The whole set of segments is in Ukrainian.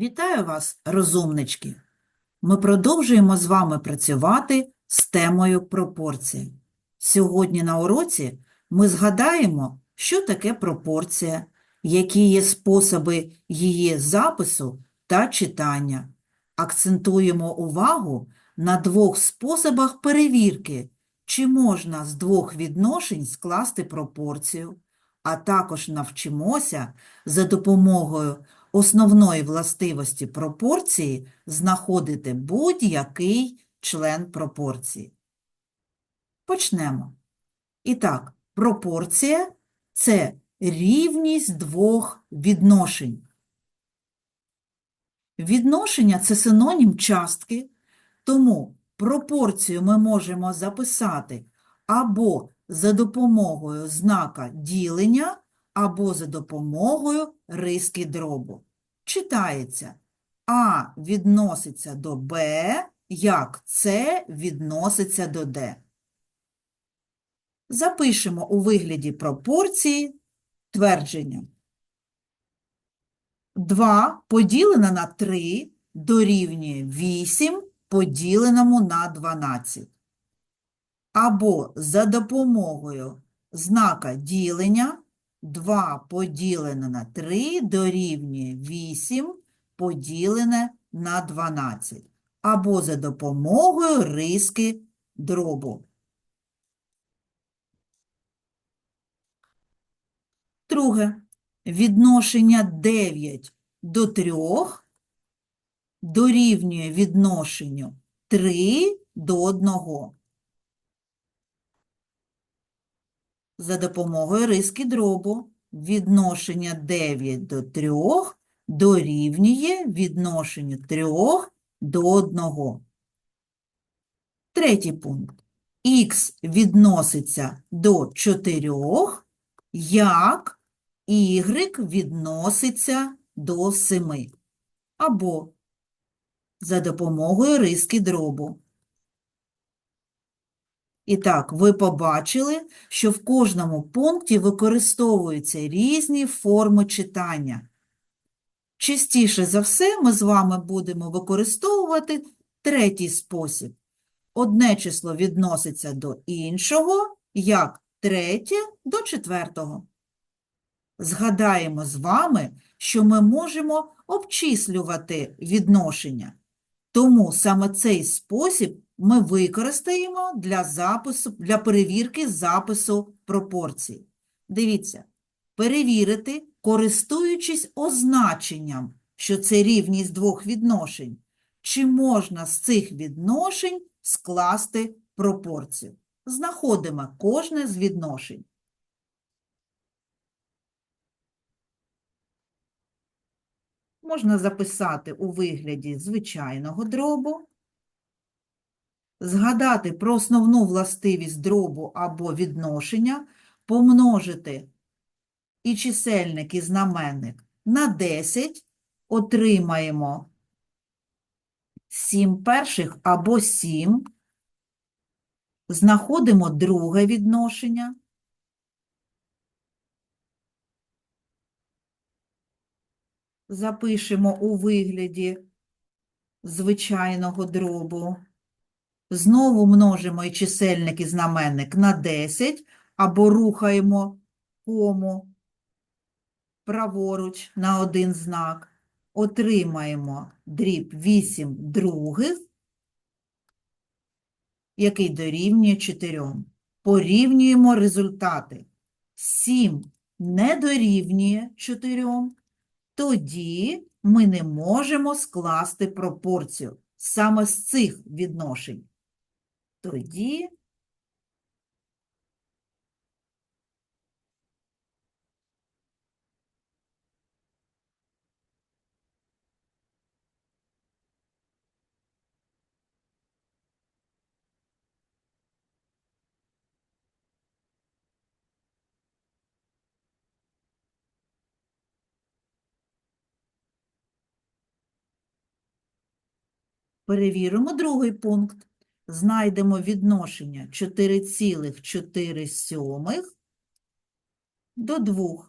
Вітаю вас, розумнички! Ми продовжуємо з вами працювати з темою пропорції. Сьогодні на уроці ми згадаємо, що таке пропорція, які є способи її запису та читання. Акцентуємо увагу на двох способах перевірки, чи можна з двох відношень скласти пропорцію, а також навчимося за допомогою основної властивості пропорції знаходити будь-який член пропорції. Почнемо. І так, пропорція – це рівність двох відношень. Відношення – це синонім частки, тому пропорцію ми можемо записати або за допомогою знака ділення, або за допомогою риски дробу. Читається А відноситься до Б, як С відноситься до Д. Запишемо у вигляді пропорції твердження. 2 поділене на 3 дорівнює 8 поділеному на 12. Або за допомогою знака ділення 2 поділене на 3 дорівнює 8 поділене на 12. Або за допомогою риски дробу. Друге. Відношення 9 до 3 дорівнює відношенню 3 до 1. За допомогою риски дробу відношення 9 до 3 дорівнює відношенню 3 до 1. Третій пункт. Х відноситься до 4, як y відноситься до 7. Або за допомогою риски дробу. І так, ви побачили, що в кожному пункті використовуються різні форми читання. Частіше за все ми з вами будемо використовувати третій спосіб. Одне число відноситься до іншого, як третє до четвертого. Згадаємо з вами, що ми можемо обчислювати відношення. Тому саме цей спосіб ми використаємо для запису, для перевірки запису пропорцій. Дивіться, перевірити, користуючись означенням, що це рівність двох відношень, чи можна з цих відношень скласти пропорцію. Знаходимо кожне з відношень. Можна записати у вигляді звичайного дробу, згадати про основну властивість дробу або відношення, помножити і чисельник, і знаменник на 10, отримаємо 7 перших або 7, знаходимо друге відношення. Запишемо у вигляді звичайного дробу. Знову множимо і чисельник, і знаменник на 10, або рухаємо кому праворуч на один знак. Отримаємо дріб 8 других, який дорівнює 4. Порівнюємо результати. 7 не дорівнює 4, тоді ми не можемо скласти пропорцію саме з цих відношень. Тоді перевіримо другий пункт. Знайдемо відношення 4,4 до 2.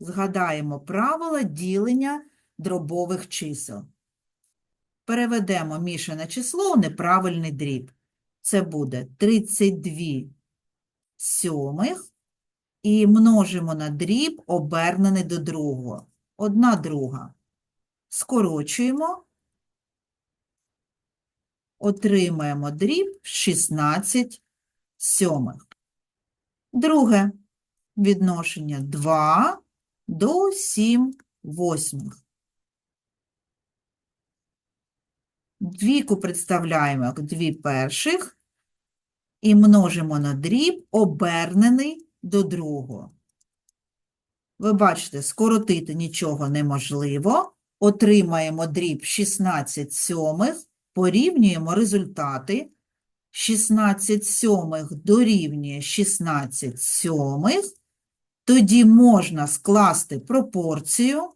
згадаємо правила ділення дробових чисел. Переведемо мішане число у неправильний дріб. Це буде 32 сьомих і множимо на дріб, обернений до другого. Одна друга. Скорочуємо, отримаємо дріб 16 сьомих. Друге відношення 2 до 7 восьмих. Двійку представляємо як дві перших і множимо на дріб, обернений до другого. Ви бачите, скоротити нічого неможливо. Отримаємо дріб 16 сьомих, порівнюємо результати. 16 сьомих дорівнює 16 сьомих. Тоді можна скласти пропорцію.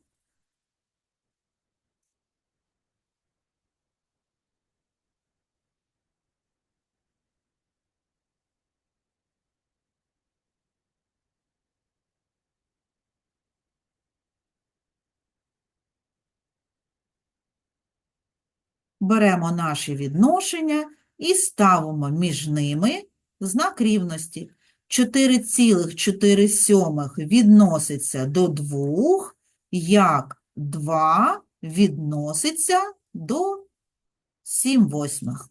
Беремо наші відношення і ставимо між ними знак рівності. 4,4 відноситься до 2, як 2 відноситься до 7 восьмих.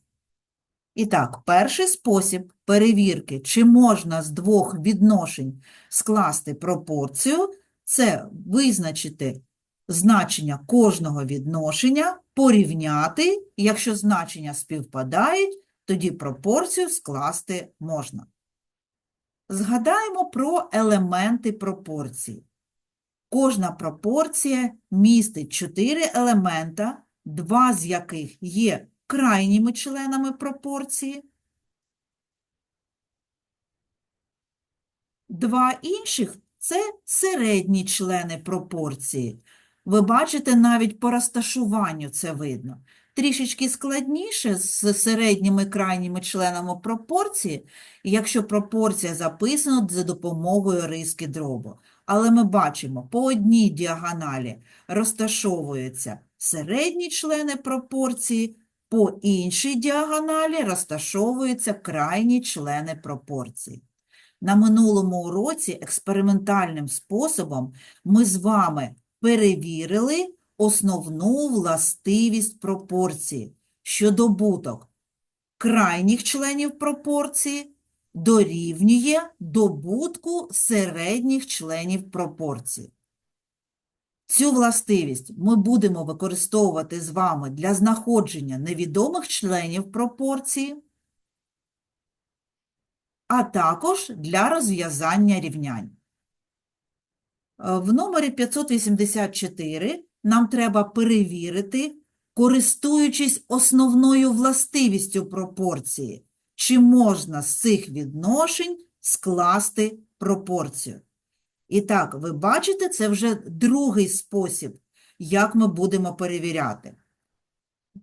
І так, перший спосіб перевірки, чи можна з двох відношень скласти пропорцію, це визначити значення кожного відношення, порівняти, якщо значення співпадають, тоді пропорцію скласти можна. Згадаємо про елементи пропорції. Кожна пропорція містить чотири елемента, два з яких є крайніми членами пропорції, два інших – це середні члени пропорції. Ви бачите, навіть по розташуванню це видно. Трішечки складніше з середніми крайніми членами пропорції, якщо пропорція записана за допомогою риски дробу. Але ми бачимо, по одній діагоналі розташовуються середні члени пропорції, по іншій діагоналі розташовуються крайні члени пропорції. На минулому уроці експериментальним способом ми з вами перевірили основну властивість пропорції, що добуток крайніх членів пропорції дорівнює добутку середніх членів пропорції. Цю властивість ми будемо використовувати з вами для знаходження невідомих членів пропорції, а також для розв'язання рівнянь. Е, В номері 584 нам треба перевірити, користуючись основною властивістю пропорції, чи можна з цих відношень скласти пропорцію. І так, ви бачите, це вже другий спосіб, як ми будемо перевіряти.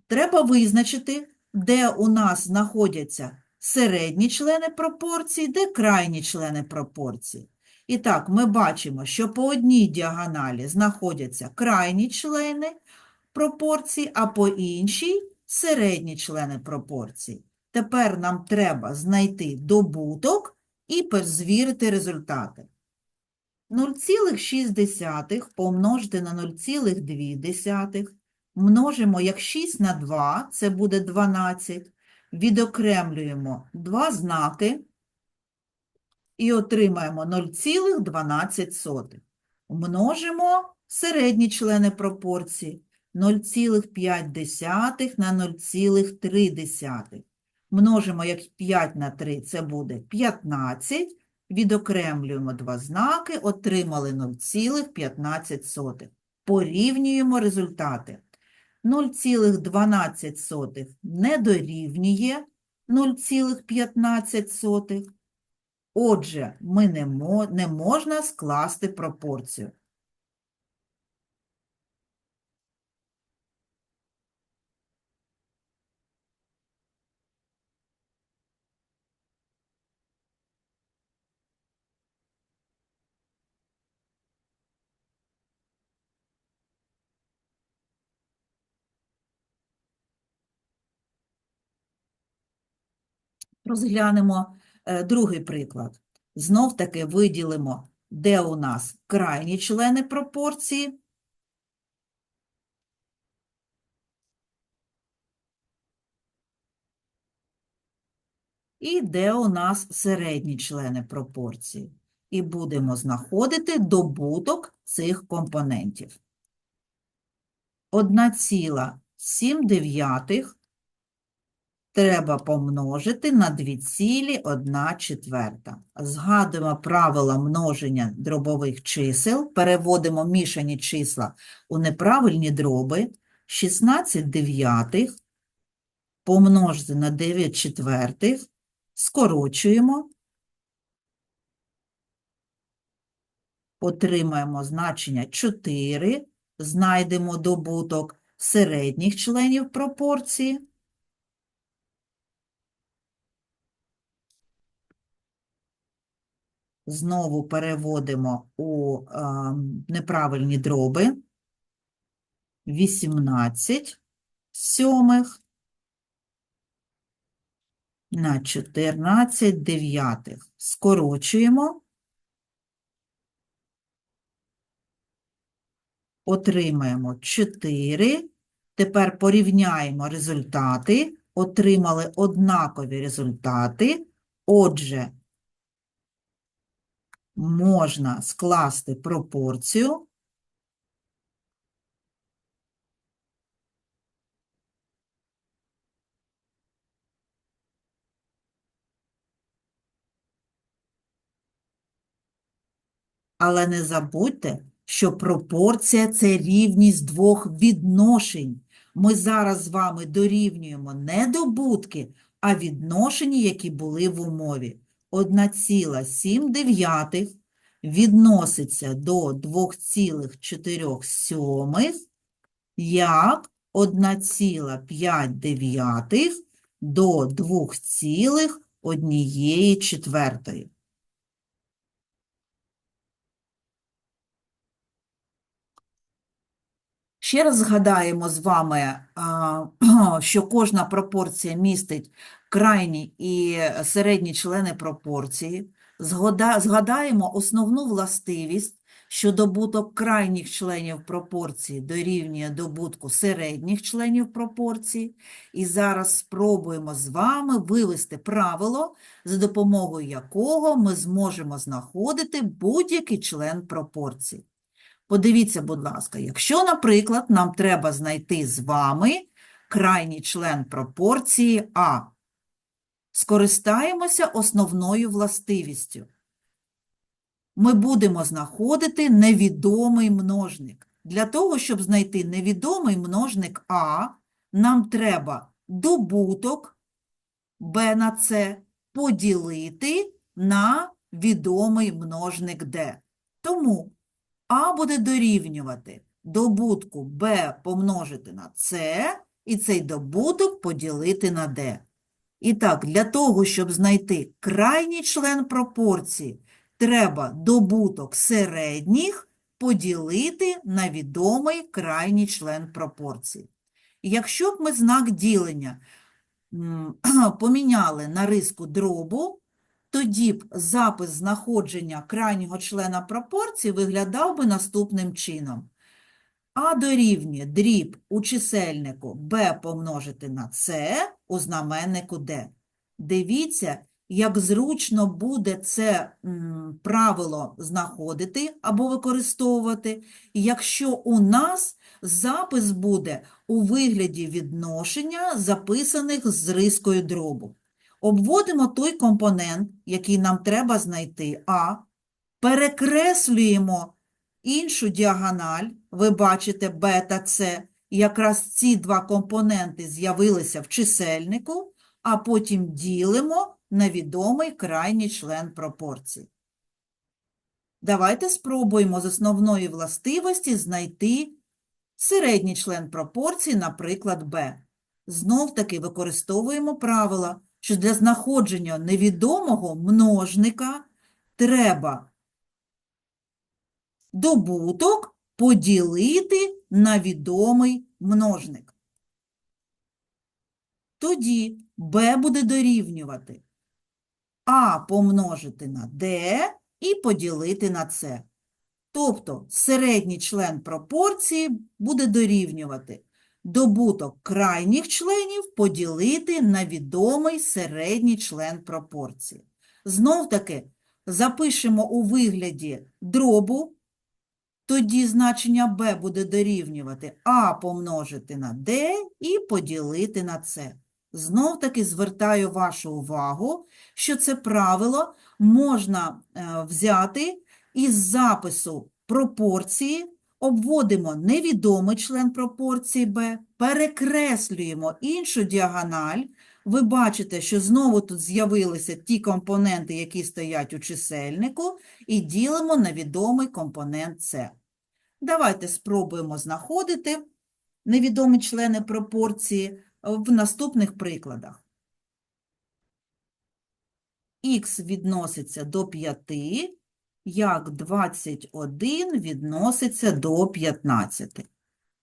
Треба визначити, де у нас знаходяться середні члени пропорції, де крайні члени пропорції. І так, ми бачимо, що по одній діагоналі знаходяться крайні члени пропорції, а по іншій – середні члени пропорції. Тепер нам треба знайти добуток і перезвірити результати. 0,6 помножити на 0,2 множимо як 6 на 2, це буде 12. Відокремлюємо два знаки і отримаємо 0,12. Множимо середні члени пропорції 0,5 на 0,3. Множимо як 5 на 3, це буде 15. Відокремлюємо два знаки, отримали 0,15. Порівнюємо результати. 0,12 не дорівнює 0,15. Отже, ми не, мо не можна скласти пропорцію. Розглянемо другий приклад. Знов таки виділимо, де у нас крайні члени пропорції. І де у нас середні члени пропорції. І будемо знаходити добуток цих компонентів. 1,7 треба помножити на 2,1 четверта. Згадуємо правила множення дробових чисел, переводимо мішані числа у неправильні дроби. 16 дев'ятих помножити на 9 четвертих, скорочуємо, отримаємо значення 4, знайдемо добуток середніх членів пропорції. Знову переводимо у е, неправильні дроби. 18 сьомих на 14 дев'ятих. Скорочуємо. Отримаємо 4. Тепер порівняємо результати. Отримали однакові результати. Отже, можна скласти пропорцію Але не забудьте, що пропорція – це рівність двох відношень. Ми зараз з вами дорівнюємо не добутки, а відношення, які були в умові. 1,7 відноситься до 2,4 як 1,5 до 2,1 четвертої. Ще раз згадаємо з вами, що кожна пропорція містить крайні і середні члени пропорції. Згадаємо основну властивість, що добуток крайніх членів пропорції дорівнює добутку середніх членів пропорції. І зараз спробуємо з вами вивести правило, за допомогою якого ми зможемо знаходити будь-який член пропорції. Подивіться, будь ласка, якщо, наприклад, нам треба знайти з вами крайній член пропорції А, скористаємося основною властивістю. Ми будемо знаходити невідомий множник. Для того, щоб знайти невідомий множник А, нам треба добуток Б на С поділити на відомий множник Д. Тому а буде дорівнювати добутку b помножити на c, і цей добуток поділити на d. І так, для того, щоб знайти крайній член пропорції, треба добуток середніх поділити на відомий крайній член пропорції. Якщо б ми знак ділення поміняли на риску дробу, тоді б запис знаходження крайнього члена пропорції виглядав би наступним чином. А дорівнює дріб у чисельнику b помножити на c у знаменнику d. Дивіться, як зручно буде це правило знаходити або використовувати, якщо у нас запис буде у вигляді відношення, записаних з рискою дробу. Обводимо той компонент, який нам треба знайти, А, перекреслюємо іншу діагональ, ви бачите Б та Якраз ці два компоненти з'явилися в чисельнику, а потім ділимо на відомий крайній член пропорції. Давайте спробуємо з основної властивості знайти середній член пропорції, наприклад, b. Знов-таки використовуємо правила, що для знаходження невідомого множника треба добуток поділити на відомий множник. Тоді b буде дорівнювати А помножити на D і поділити на С. Тобто середній член пропорції буде дорівнювати добуток крайніх членів поділити на відомий середній член пропорції. Знов-таки запишемо у вигляді дробу, тоді значення b буде дорівнювати а помножити на d і поділити на c. Знов-таки звертаю вашу увагу, що це правило можна е, взяти із запису пропорції, обводимо невідомий член пропорції b, перекреслюємо іншу діагональ. Ви бачите, що знову тут з'явилися ті компоненти, які стоять у чисельнику, і ділимо на відомий компонент С. Давайте спробуємо знаходити невідомі члени пропорції в наступних прикладах. Х відноситься до 5, як 21 відноситься до 15.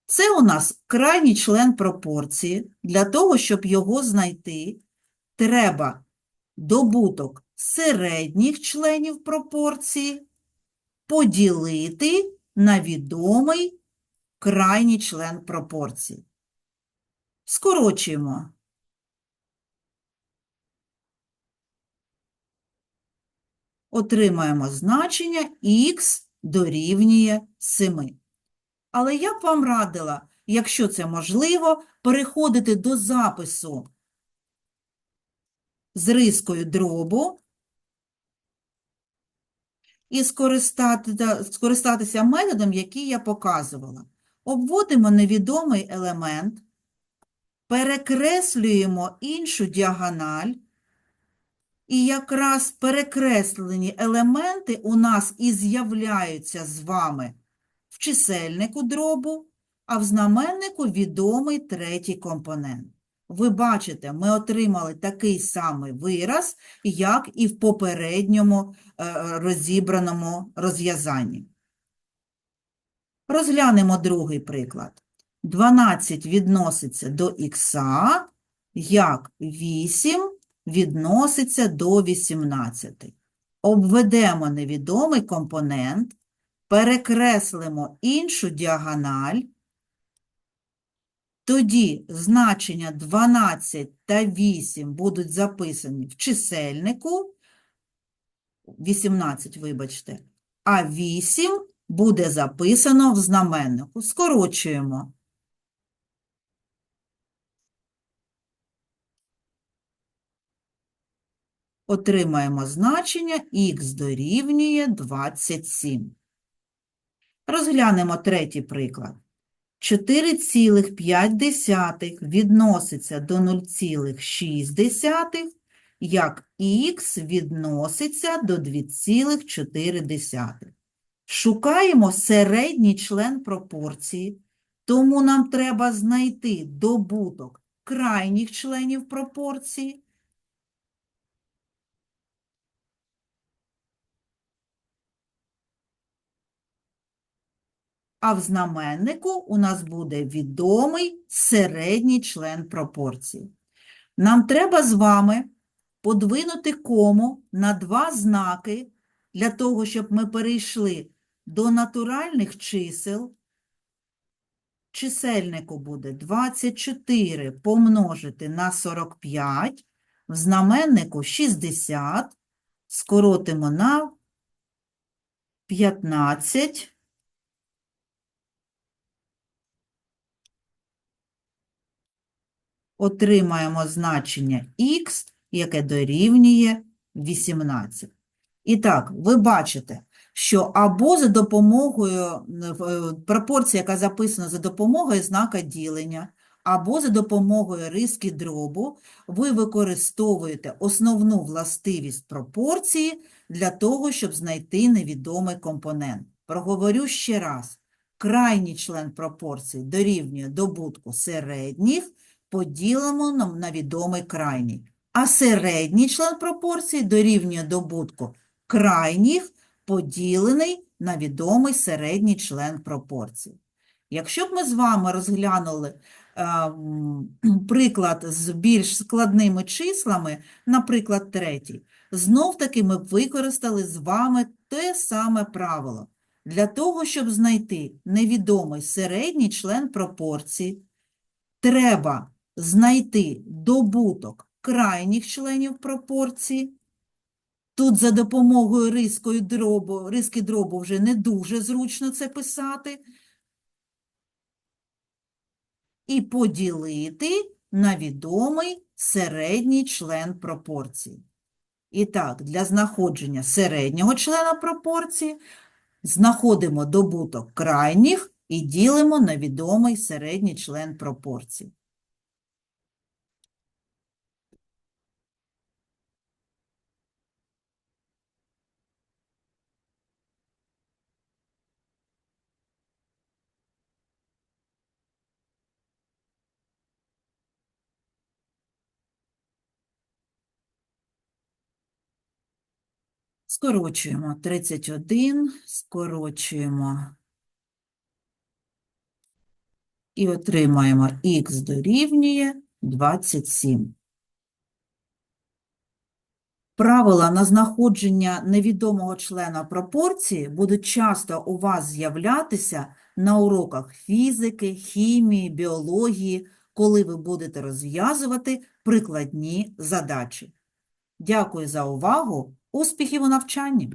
Це у нас крайній член пропорції. Для того, щоб його знайти, треба добуток середніх членів пропорції поділити на відомий крайній член пропорції. Скорочуємо. Отримаємо значення х дорівнює 7. Але я б вам радила, якщо це можливо, переходити до запису з рискою дробу і скористати, скористатися методом, який я показувала. Обводимо невідомий елемент, перекреслюємо іншу діагональ, і якраз перекреслені елементи у нас і з'являються з вами чисельнику дробу, а в знаменнику відомий третій компонент. Ви бачите, ми отримали такий самий вираз, як і в попередньому е, розібраному розв'язанні. Розглянемо другий приклад. 12 відноситься до х, як 8 відноситься до 18. Обведемо невідомий компонент, перекреслимо іншу діагональ, тоді значення 12 та 8 будуть записані в чисельнику, 18, вибачте, а 8 буде записано в знаменнику. Скорочуємо. Отримаємо значення х дорівнює 27. Розглянемо третій приклад. 4,5 відноситься до 0,6, як х відноситься до 2,4. Шукаємо середній член пропорції, тому нам треба знайти добуток крайніх членів пропорції а в знаменнику у нас буде відомий середній член пропорції. Нам треба з вами подвинути кому на два знаки для того, щоб ми перейшли до натуральних чисел. Чисельнику буде 24 помножити на 45, в знаменнику 60, скоротимо на 15. Отримаємо значення х, яке дорівнює 18. І так, ви бачите, що або за допомогою е, пропорції, яка записана за допомогою знака ділення, або за допомогою риски дробу, ви використовуєте основну властивість пропорції для того, щоб знайти невідомий компонент. Проговорю ще раз. Крайній член пропорції дорівнює добутку середніх, поділимо на, відомий крайній. А середній член пропорції дорівнює добутку крайніх, поділений на відомий середній член пропорції. Якщо б ми з вами розглянули е, приклад з більш складними числами, наприклад, третій, знов-таки ми б використали з вами те саме правило. Для того, щоб знайти невідомий середній член пропорції, треба знайти добуток крайніх членів пропорції. Тут за допомогою рискою дробу, риски дробу вже не дуже зручно це писати. І поділити на відомий середній член пропорції. І так, для знаходження середнього члена пропорції знаходимо добуток крайніх і ділимо на відомий середній член пропорції. Скорочуємо 31, скорочуємо і отримаємо х дорівнює 27. Правила на знаходження невідомого члена пропорції будуть часто у вас з'являтися на уроках фізики, хімії, біології, коли ви будете розв'язувати прикладні задачі. Дякую за увагу. Успіхів у навчанні!